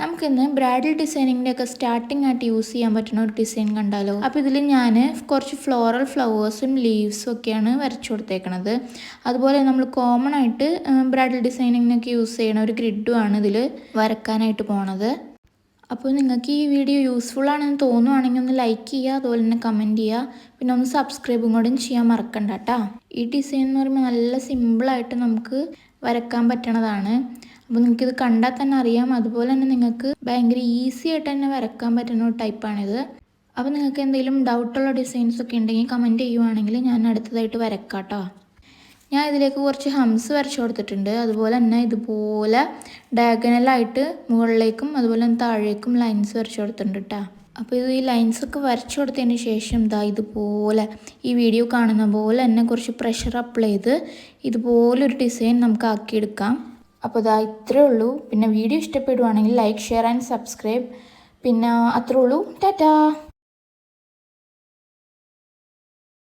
നമുക്കിന്ന് ബ്രൈഡൽ ഡിസൈനിങ്ങിന്റെ ഒക്കെ സ്റ്റാർട്ടിംഗ് ആയിട്ട് യൂസ് ചെയ്യാൻ പറ്റുന്ന ഒരു ഡിസൈൻ കണ്ടാലോ? അപ്പോൾ ഇതിൽ ഞാൻ കുറച്ച് ഫ്ലോറൽ ഫ്ലവേഴ്സും ലീവ്സും ഒക്കെയാണ് വരച്ചു കൊടുത്തേക്കണത്. അതുപോലെ നമ്മൾ കോമൺ ആയിട്ട് ബ്രൈഡൽ ഡിസൈനിങ്ങിനൊക്കെ യൂസ് ചെയ്യണ ഒരു ഗ്രിഡുമാണ് ഇതിൽ വരക്കാനായിട്ട് പോണത്. അപ്പോൾ നിങ്ങൾക്ക് ഈ വീഡിയോ യൂസ്ഫുൾ ആണെന്ന് തോന്നുവാണെങ്കിൽ ഒന്ന് ലൈക്ക് ചെയ്യുക അതുപോലെ തന്നെ കമന്റ് ചെയ്യുക. പിന്നെ ഒന്ന് സബ്സ്ക്രൈബും കൂടെ ചെയ്യാൻ മറക്കണ്ട കേട്ടോ ഈ ഡിസൈൻ എന്ന് പറയുമ്പോൾ നല്ല സിമ്പിളായിട്ട് നമുക്ക് വരക്കാൻ പറ്റണതാണ്. അപ്പോൾ നിങ്ങൾക്കിത് കണ്ടാൽ തന്നെ അറിയാം. അതുപോലെ തന്നെ നിങ്ങൾക്ക് ഭയങ്കര ഈസി ആയിട്ട് തന്നെ വരക്കാൻ പറ്റുന്ന ഒരു ടൈപ്പാണിത് അപ്പോൾ നിങ്ങൾക്ക് എന്തെങ്കിലും ഡൗട്ടുള്ള ഡിസൈൻസ് ഒക്കെ ഉണ്ടെങ്കിൽ കമന്റ് ചെയ്യുവാണെങ്കിൽ ഞാൻ അടുത്തതായിട്ട് വരക്കാം കേട്ടോ ഞാൻ ഇതിലേക്ക് കുറച്ച് ഹംസ് വരച്ചു കൊടുത്തിട്ടുണ്ട്. അതുപോലെ തന്നെ ഇതുപോലെ ഡയഗണലായിട്ട് മുകളിലേക്കും അതുപോലെ തന്നെ താഴേക്കും ലൈൻസ് വരച്ചു കൊടുത്തിട്ടുണ്ട് കേട്ടോ അപ്പോൾ ഇത് ഈ ലൈൻസ് ഒക്കെ വരച്ചു കൊടുത്തതിന് ശേഷം ഇതാ ഇതുപോലെ ഈ വീഡിയോ കാണുന്ന പോലെ തന്നെ കുറച്ച് പ്രഷർ അപ്ലൈ ചെയ്ത് ഇതുപോലൊരു ഡിസൈൻ നമുക്ക് ആക്കിയെടുക്കാം. അപ്പോൾ ഇതാ ഇത്രേ ഉള്ളൂ. പിന്നെ വീഡിയോ ഇഷ്ടപ്പെടുവാണെങ്കിൽ ലൈക്ക് ഷെയർ ആൻഡ് സബ്സ്ക്രൈബ്. പിന്നെ അത്രേ ഉള്ളൂ. ടാറ്റാ.